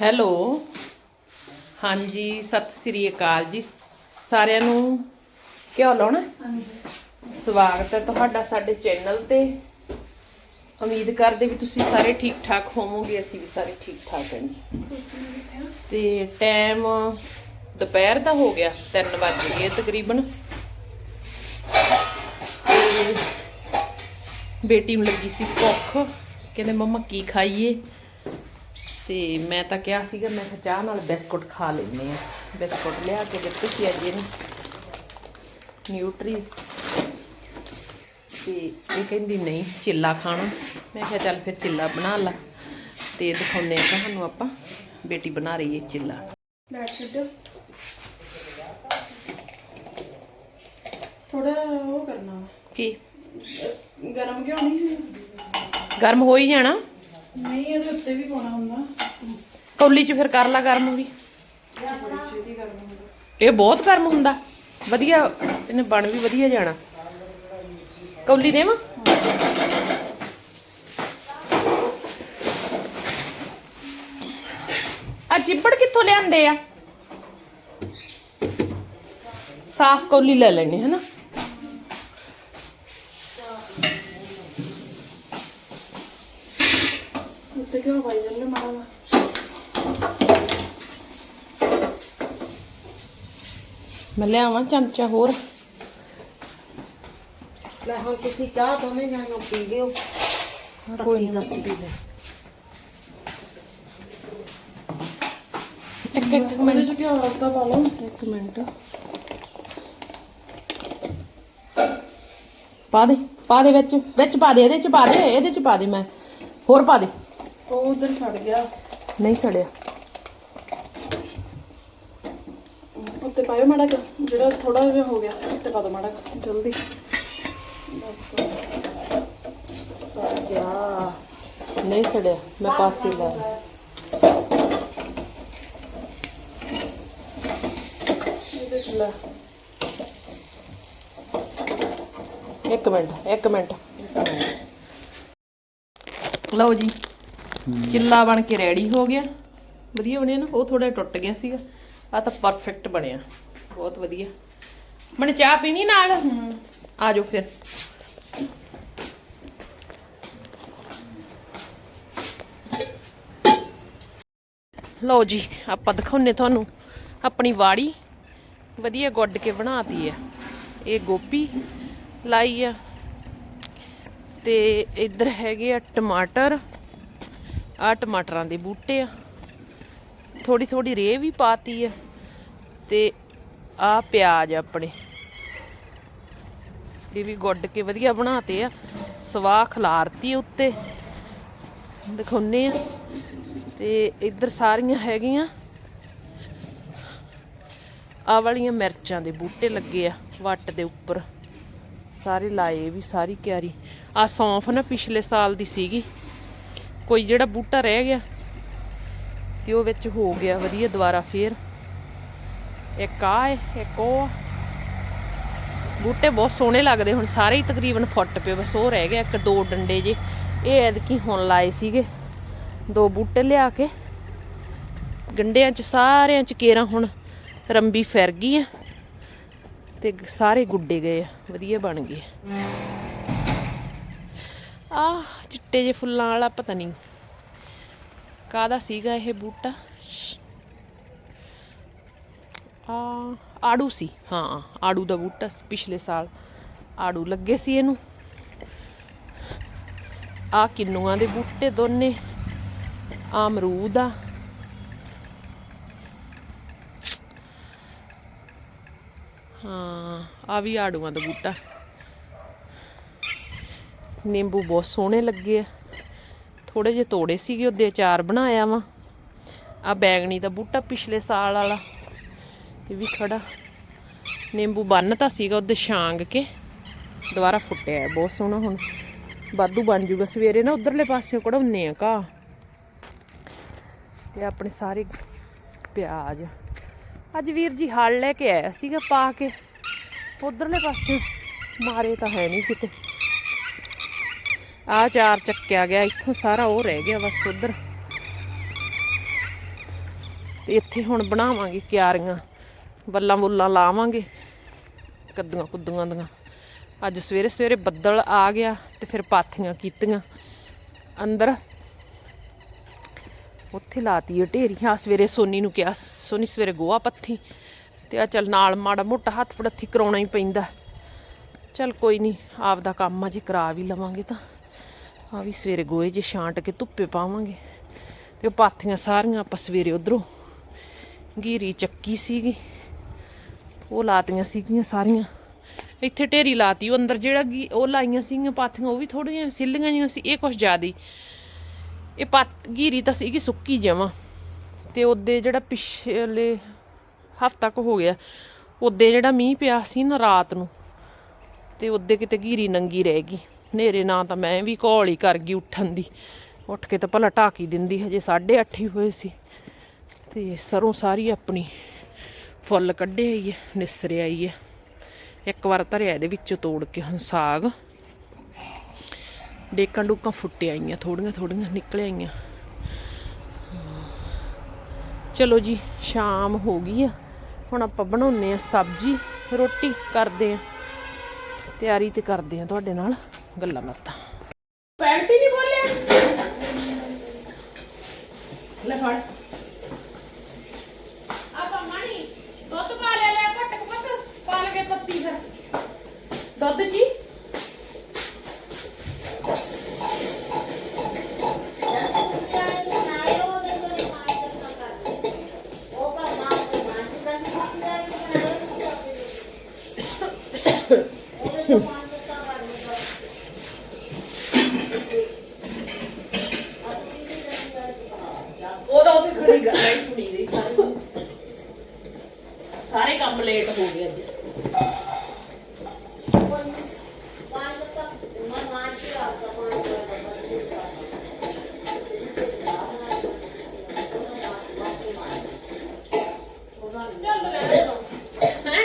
Hello. ਹਾਂਜੀ ਸਤਿ ਸ੍ਰੀ ਅਕਾਲ ਜੀ। ਸਾਰਿਆਂ ਨੂੰ ਕਿਉਂ ਲਾਉਣਾ? ਸਵਾਗਤ ਹੈ ਤੁਹਾਡਾ ਸਾਡੇ ਚੈਨਲ ਤੇ। ਉਮੀਦ ਕਰਦੇ ਵੀ ਤੁਸੀਂ ਸਾਰੇ ਠੀਕ ਠਾਕ ਹੋਵੋਗੇ ਅਸੀਂ ਵੀ ਸਾਰੇ ਠੀਕ ਠਾਕ ਹਾਂ ਜੀ। ਤੇ ਟਾਈਮ ਦੁਪਹਿਰ ਦਾ ਹੋ ਗਿਆ 3 ਵਜ ਗਏ ਤਕਰੀਬਨ। ਬੇਟੀ ਨੂੰ ਲੱਗੀ ਸੀ ਭੁੱਖ ਕਹਿੰਦੇ ਮੰਮਾ ਕੀ ਖਾਈਏ? ਤੇ ਮੈਂ ਤਾਂ ਕਿਹਾ ਸੀਗਾ ਮੈਂ ਕਿਹਾ ਚਾਹ ਨਾਲ ਬਿਸਕੁਟ ਖਾ ਲੈਨੇ ਆ ਬਿਸਕੁਟ ਲਿਆ ਕੇ ਦਿੱਤੇ ਸੀ ਅੱਜ ਇਹਨੂੰ। ਨਿਊਟਰੀਸ ਤੇ ਇਹ ਕਹਿੰਦੀ ਨਹੀਂ ਚਿੱਲਾ ਖਾਣਾ। ਮੈਂ ਕਿਹਾ ਚੱਲ ਫਿਰ ਚਿੱਲਾ ਬਣਾ ਲਾ। ਤੇ ਦਿਖਾਉਨੇ ਆ ਤੁਹਾਨੂੰ ਆਪਾਂ। ਬੇਟੀ ਬਣਾ ਰਹੀ ਹੈ ਚਿੱਲਾ। ਥੋੜਾ ਉਹ ਕਰਨਾ। ਕੀ? ਗਰਮ ਕਿਉਂ ਨਹੀਂ ਗਰਮ ਹੋ ਹੀ ਜਾਣਾ। ਨਹੀਂ, ਇਹਦੇ ਉੱਤੇ ਵੀ ਪਾਉਣਾ ਹੁੰਦਾ। ਕੌਲੀ 'ਚ ਫਿਰ ਕਰ ਲਾ ਗਰਮ ਵੀ। ਇਹ ਬਹੁਤ ਗਰਮ ਹੁੰਦਾ। ਵਧੀਆ, ਇਹਨੇ ਬਣ ਵੀ ਵਧੀਆ ਜਾਣਾ। ਕੌਲੀ ਦੇਵਾਂ? ਆ ਚਿੱਬੜ ਕਿੱਥੋਂ ਲਿਆਂਦੇ ਆ? ਸਾਫ਼ ਕੌਲੀ ਲੈ ਲੈਣੇ, ਹਨਾ? ਉੱਤੇ ਕਿਉਂ ਪਾਈ ਚੱਲੇ ਮਾੜਾ ਵਾ ਮੈਂ ਲਿਆਵਾਂ ਚਮਚਾ ਹੋਰ। ਲੈ ਹੁਣ ਤੁਸੀਂ ਚਾਹ ਦੋਨੇ ਜਾਨੋਂ ਪੀ ਲਿਓ। ਕੋਈ ਨਾ। ਪੀ ਲੈ ਇੱਕ ਇੱਕ ਮਿੰਟ। ਚ ਕਿਉਂ ਰਸਤਾ ਪਾ ਲਓ। ਇੱਕ ਮਿੰਟ। ਪਾ ਦੇ ਪਾ ਦੇ ਵਿੱਚ ਵਿੱਚ ਪਾ ਦੇ ਇਹਦੇ ਚ ਪਾ ਦੇ ਇਹਦੇ ਚ ਪਾ ਦੇ ਮੈਂ। ਹੋਰ ਪਾ ਦੇ। ਉਹ ਉਧਰ ਸੜ ਗਿਆ। ਨਹੀਂ ਸੜਿਆ ਉੱਤੇ ਪਾਇਓ ਮਾੜਾ ਕੁ, ਜਿਹੜਾ ਥੋੜਾ ਜਿਹਾ ਹੋ ਗਿਆ ਉੱਤੇ ਪਾ ਦੋ ਮਾੜਾ ਕੁ, ਜਲਦੀ। ਬਸ ਸੜ ਗਿਆ। ਨਹੀਂ ਸੜਿਆ ਮੈਂ ਪਾਸੇ ਲਾ ਲੈ। ਇੱਕ ਮਿੰਟ ਇੱਕ ਮਿੰਟ। ਲਓ ਜੀ ਚਿੱਲਾ ਬਣ ਕੇ ਰੈਡੀ ਹੋ ਗਿਆ। ਵਧੀਆ ਬਣਿਆ ਨਾ ਉਹ ਥੋੜਾ ਟੁੱਟ ਗਿਆ ਸੀਗਾ। ਆ ਤਾਂ ਪਰਫੈਕਟ ਬਣਿਆ। ਬਹੁਤ ਵਧੀਆ। ਮਨ ਚਾਹ ਪੀਣੀ ਨਾਲ? ਆ ਜਾਓ ਫਿਰ। ਲਓ ਜੀ, ਆਪਾਂ ਦਿਖਾਉਨੇ ਤੁਹਾਨੂੰ ਆਪਣੀ ਵਾੜੀ। ਵਧੀਆ ਗੁੱਡ ਕੇ ਬਣਾਤੀ ਹੈ। ਇਹ ਗੋਭੀ ਲਾਈ ਆ। ਤੇ ਇੱਧਰ ਹੈਗੇ ਆ ਟਮਾਟਰ। ਆ ਟਮਾਟਰਾਂ ਦੇ ਬੂਟੇ ਆ। ਥੋੜੀ ਥੋੜੀ ਰੇਹ ਵੀ ਪਾਤੀ ਆ। ਤੇ ਆ ਪਿਆਜ਼ ਆਪਣੇ। ਇਹ ਵੀ ਗੁੱਡ ਕੇ ਵਧੀਆ ਬਣਾਤੇ ਆ। ਸਵਾਹ ਖਲਾਰਤੀ ਉੱਤੇ। ਦਿਖਾਉਨੇ ਆ। ਤੇ ਇੱਧਰ ਸਾਰੀਆਂ ਹੈਗੀਆਂ। ਆ ਵਾਲੀਆਂ ਮਿਰਚਾਂ ਦੇ ਬੂਟੇ ਲੱਗੇ ਆ ਵੱਟ ਦੇ ਉੱਪਰ। ਸਾਰੇ ਲਾਏ ਵੀ, ਸਾਰੀ ਕਿਆਰੀ। ਆ ਸੌਂਫ ਨਾ ਪਿਛਲੇ ਸਾਲ ਦੀ ਸੀਗੀ। ਕੋਈ ਜਿਹੜਾ ਬੂਟਾ ਰਹਿ ਗਿਆ, ਤੇ ਉਹ ਵਿੱਚ ਹੋ ਗਿਆ ਵਧੀਆ ਦੁਬਾਰਾ ਫੇਰ। ਇੱਕ ਆ, ਇੱਕ ਉਹ ਆ। ਬੂਟੇ ਬਹੁਤ ਸੋਹਣੇ ਲੱਗਦੇ ਹੁਣ, ਸਾਰੇ ਹੀ ਤਕਰੀਬਨ ਫੁੱਟ ਪਏ, ਬਸ ਉਹ ਰਹਿ ਗਿਆ ਇੱਕ ਦੋ ਡੰਡੇ ਜੇ। ਇਹ ਐਦਕੀ ਹੁਣ ਲਾਏ ਸੀਗੇ, ਦੋ ਬੂਟੇ ਲਿਆ ਕੇ। ਗੰਡਿਆਂ ਚ, ਸਾਰਿਆਂ ਚ ਕੇਰਾ ਹੁਣ ਰੰਬੀ ਫਿਰ ਗਈ ਆ, ਤੇ ਸਾਰੇ ਗੁੱਡੇ ਗਏ ਆ, ਵਧੀਆ ਬਣ ਗਏ। ਆ ਚਿੱਟੇ ਜੇ ਫੁੱਲਾਂ ਵਾਲਾ ਪਤਾ ਨਹੀਂ ਕਾਦਾ ਸੀਗਾ ਇਹ ਬੂਟਾ? ਆੜੂ ਸੀ, ਹਾਂ, ਆੜੂ ਦਾ ਬੂਟਾ ਸੀ, ਪਿਛਲੇ ਸਾਲ ਆੜੂ ਲੱਗੇ ਸੀ ਇਹਨੂੰ। ਆ ਕਿੰਨੂਆਂ ਦੇ ਬੂਟੇ ਦੋਨੇ, ਆ ਅਮਰੂਦ ਆ। ਹਾਂ, ਆ ਵੀ ਆੜੂਆਂ ਦਾ ਬੂਟਾ। ਨਿੰਬੂ ਬਹੁਤ ਸੋਹਣੇ ਲੱਗੇ ਆ। ਥੋੜੇ ਜਿਹੇ ਤੋੜੇ ਸੀਗੇ, ਉਹਦੇ ਅਚਾਰ ਬਣਾਇਆ ਵਾ। ਆ ਬੈਗਣੀ ਦਾ ਬੂਟਾ ਪਿਛਲੇ ਸਾਲ ਵਾਲਾ। ਇਹ ਵੀ ਖੜਾ। ਨਿੰਬੂ ਬੰਨਤਾ ਸੀਗਾ ਉਹਦੇ ਛਾਂਗ ਕੇ। ਦੁਬਾਰਾ ਫੁੱਟਿਆ ਹੈ, ਬਹੁਤ ਸੋਹਣਾ ਹੁਣ। ਵਾਧੂ ਬਣ ਜੂਗਾ ਸਵੇਰੇ ਨਾ ਉਧਰਲੇ ਪਾਸੇ ਕਢਾਉਨੇ ਆ ਘਾਹ। ਤੇ ਆਪਣੇ ਸਾਰੇ ਪਿਆਜ਼। ਅੱਜ ਵੀਰ ਜੀ ਹਲ ਲੈ ਕੇ ਆਇਆ ਸੀਗਾ ਪਾ ਕੇ। ਉਧਰਲੇ ਪਾਸੇ ਮਾਰੇ ਤਾਂ ਹੈ ਨਹੀਂ ਕਿਤੇ। ਆ ਚਾਰ ਚੱਕਿਆ ਗਿਆ ਇੱਥੋਂ ਸਾਰਾ ਉਹ ਰਹਿ ਗਿਆ ਬਸ ਉਧਰ। ਤੇ ਇੱਥੇ ਹੁਣ ਬਣਾਵਾਂਗੇ ਕਿਆਰੀਆਂ। ਬੱਲਾਂ ਬੁੱਲਾਂ ਲਾਵਾਂਗੇ। ਕੱਦੂਆਂ ਕੁੱਦੂਆਂ ਦੀਆਂ। ਅੱਜ ਸਵੇਰੇ ਸਵੇਰੇ ਬੱਦਲ ਆ ਗਿਆ ਤੇ ਫਿਰ ਪਾਥੀਆਂ ਕੀਤੀਆਂ। ਅੰਦਰ ਉੱਥੇ ਲਾਤੀ ਓ ਢੇਰੀ ਆ ਸਵੇਰੇ ਸੋਨੀ ਨੂੰ ਕਿਹਾ, ਸੋਨੀ ਸਵੇਰੇ ਗੋਆ ਪੱਥੀ ਤੇ ਆ ਚੱਲ ਨਾਲ ਮਾੜਾ ਮੋਟਾ ਹੱਥ ਫੜੱਥੀ ਕਰਾਉਣਾ ਹੀ ਪੈਂਦਾ। ਚੱਲ ਕੋਈ ਨਹੀਂ ਆਪਦਾ ਕੰਮ ਆ ਜੇ ਕਰਾ ਵੀ ਲਵਾਂਗੇ ਤਾਂ। ਆ ਵੀ ਸਵੇਰੇ ਗੋਏ ਜੇ ਛਾਂਟ ਕੇ ਧੁੱਪੇ ਪਾਵਾਂਗੇ। ਤੇ ਉਹ ਪਾਥੀਆਂ ਸਾਰੀਆਂ ਆਪਾਂ ਸਵੇਰੇ ਉਧਰੋਂ ਗੀਰੀ ਚੱਕੀ ਸੀਗੀ। ਉਹ ਲਾਤੀਆਂ ਸੀਗੀਆਂ ਸਾਰੀਆਂ। ਇੱਥੇ ਢੇਰੀ ਲਾਤੀ, ਉਹ ਅੰਦਰ ਜਿਹੜਾ ਗੀ- ਉਹ ਲਾਈਆਂ ਸੀਗੀਆਂ ਪਾਥੀਆਂ, ਉਹ ਵੀ ਥੋੜੀਆਂ ਸਿੱਲੀਆਂ ਜਿਹੀਆਂ ਸੀ, ਇਹ ਕੁਛ ਜ਼ਿਆਦਾ। ਇਹ ਪੱਤ ਗੀਰੀ ਤਾਂ ਸੀਗੀ ਸੁੱਕੀ ਜਮਾਂ। ਤੇ ਉਹਦੇ ਜਿਹੜਾ ਪਿਛਲੇ ਹਫਤਾ ਕੁ ਹੋ ਗਿਆ, ਉਹਦੇ ਜਿਹੜਾ ਮੀਂਹ ਪਿਆ ਸੀ ਨਾ ਰਾਤ ਨੂੰ, ਤੇ ਉਹਦੇ ਕਿਤੇ ਗੀਰੀ ਨੰਗੀ ਰਹਿ ਗਈ। ਹਨੇਰੇ ਨਾ ਤਾਂ ਮੈਂ ਵੀ ਘੋਲ ਹੀ ਕਰ ਗਈ ਉੱਠਣ ਦੀ। ਉੱਠ ਕੇ ਤਾਂ ਭਲਾ ਢਾਕੀ ਦਿੰਦੀ, ਹਜੇ 8:30 ਹੀ ਹੋਏ ਸੀ। ਤੇ ਸਰੋਂ ਸਾਰੀ ਆਪਣੀ ਫੁੱਲ ਕੱਢੇ ਆਈਏ, ਨਿਸਰੇ ਆਈਏ। ਇੱਕ ਵਾਰ ਧਰਿਆ ਇਹਦੇ ਵਿੱਚੋਂ ਤੋੜ ਕੇ ਹੁਣ ਸਾਗ। ਡੇਕਾਂ ਡੂਕਾਂ ਫੁੱਟੇ ਆਈਆਂ, ਥੋੜੀਆਂ ਥੋੜੀਆਂ ਨਿਕਲ ਆਈਆਂ। ਚਲੋ ਜੀ, ਸ਼ਾਮ ਹੋ ਗਈ ਆ। ਹੁਣ ਆਪਾਂ ਬਣਾਉਨੇ ਆ ਸਬਜ਼ੀ, ਰੋਟੀ ਕਰਦੇ ਆ ਤਿਆਰੀ ਤੇ ਕਰਦੇ ਆ ਤੁਹਾਡੇ ਨਾਲ ਗੱਲਾਂ ਬਾਤਾਂ। ਪੈਂਟ ਨਹੀਂ ਬੋਲਿਆ ਲੈ ਫੜ ਆਪਾਂ ਮਾਣੀ ਦੁੱਧ ਪਾ ਲੈ ਲੈ ਫਟਕ ਪੱਤ ਪਾ ਲਗੇ ਪੱਤੀ ਫਿਰ ਦੁੱਧ ਜੀ ਉਹਦਾ ਉੱਥੇ ਖੜੀ ਗੱਲ ਨਹੀਂ ਸੁਣੀ ਗਈ ਸਾਰੇ ਸਾਰੇ ਕੰਮ ਲੇਟ ਹੋ ਗਏ ਅੱਜ ਚੱਲ ਰਹਿ ਦੋ ਹੈ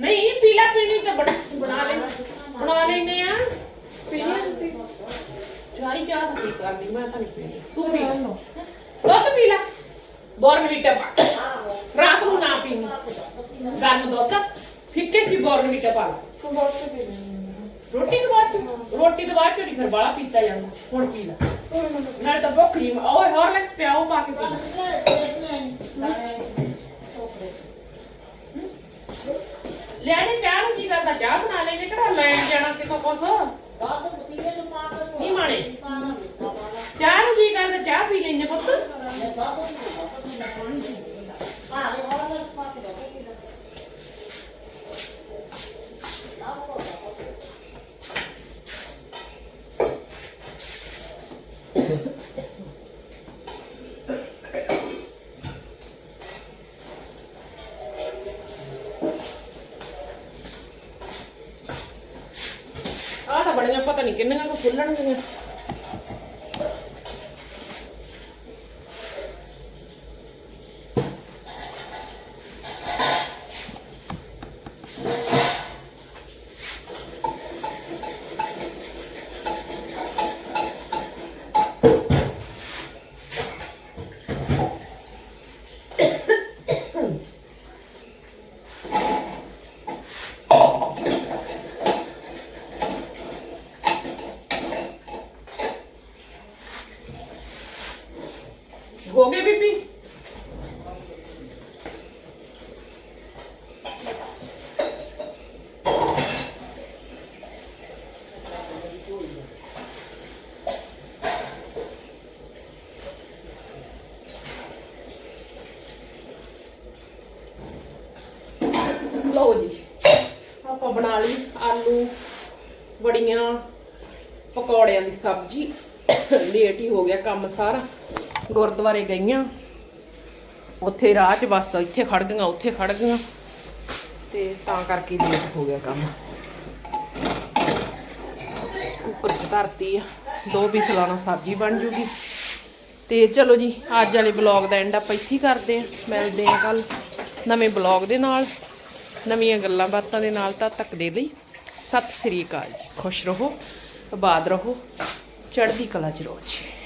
ਨਹੀਂ ਪੀਲਾ ਪੀਣੀ ਤਾਂ ਬਣਾ ਬਣਾ ਲੈ ਬਣਾ ਲੈਨੇ ਆ ਪੀਣੀ ਤੁਸੀਂ ਚਾਰੀ ਚਾਹ ਤਾਂ ਪੀ ਕਰਦੀ ਮੈਂ ਤਾਂ ਨਹੀਂ ਪੀਣੀ ਤੂੰ ਪੀ ਲੈ ਦੁੱਧ ਪੀ ਲੈ ਬੋਰਨਵੀਟਾ ਪਾ ਰਾਤ ਨੂੰ ਨਾ ਪੀਣੀ ਗਰਮ ਦੁੱਧ ਚ ਬੋਰਨਵੀਟਾ ਪਾ ਰੋਟੀ ਤੋਂ ਬਾਅਦ ਚ- ਰੋਟੀ ਤੋਂ ਬਾਅਦ ਚੋਰੀ ਫਿਰ ਬਾਲਾ ਪੀਤਾ ਜਾਂਦਾ ਹੁਣ ਪੀ ਲੈ ਨਾਲ ਤਾਂ ਭੁੱਖ ਨਹੀਂ ਓਏ ਹਾਰਲਿਕਸ ਪਿਆ ਉਹ ਪਾ ਕੇ ਪੀ ਲੈ ਲੈਣੇ ਚਾਹ ਨੂੰ ਕੀ ਕਰਦਾ ਚਾਹ ਬਣਾ ਲੈਨੇ ਕਿਹੜਾ ਲੈਣ ਜਾਣਾ ਕਿਤੋਂ ਕੁਛ ਨਹੀਂ ਮਾਣੇ ਚਾਹ ਨੂੰ ਕੀ ਕਰਦਾ ਚਾਹ ਪੀ ਲੈਨੇ ਪੁੱਤ ਆਹ ਤਾਂ ਬੜੀਆਂ ਪਤਾ ਨਹੀਂ ਕਿੰਨੀਆਂ ਕੁ ਫੁੱਲਣਗੀਆਂ ਹੋ ਗਏ ਬੀਬੀ ਲਓ ਜੀ ਆਪਾਂ ਬਣਾ ਲਈ ਆਲੂ ਬੜੀਆਂ ਪਕੌੜਿਆਂ ਦੀ ਸਬਜ਼ੀ। ਲੇਟ ਹੀ ਹੋ ਗਿਆ ਕੰਮ ਸਾਰਾ। ਗੁਰਦੁਆਰੇ ਗਈਆਂ। ਉੱਥੇ ਰਾਹ 'ਚ ਬਸ ਇੱਥੇ ਖੜ ਗਈਆਂ, ਉੱਥੇ ਖੜ ਗਈਆਂ। ਤੇ ਤਾਂ ਕਰਕੇ ਲੇਟ ਹੋ ਗਿਆ ਕੰਮ। ਕੁੱਕਰ 'ਚ ਧਰਤੀ ਆ। ਦੋ ਵੀ ਨਾਲ ਸਬਜ਼ੀ ਬਣ ਜੂਗੀ। ਤੇ ਚਲੋ ਜੀ, ਅੱਜ ਵਾਲੇ ਬਲੌਗ ਦਾ ਐਂਡ ਆਪਾਂ ਇੱਥੇ ਹੀ ਕਰਦੇ ਆ ਮਿਲਦੇ ਆ ਕੱਲ ਨਵੇਂ ਬਲੌਗ ਦੇ ਨਾਲ, ਨਵੀਆਂ ਗੱਲਾਂ ਬਾਤਾਂ ਦੇ ਨਾਲ ਤਾਂ ਤੱਕ ਦੇ ਲਈ ਸਤਿ ਸ੍ਰੀ ਅਕਾਲ ਜੀ। ਖੁਸ਼ ਰਹੋ ਆਬਾਦ ਰਹੋ ਚੜ੍ਹਦੀ ਕਲਾ ਚ ਰਹੋ ਜੀ।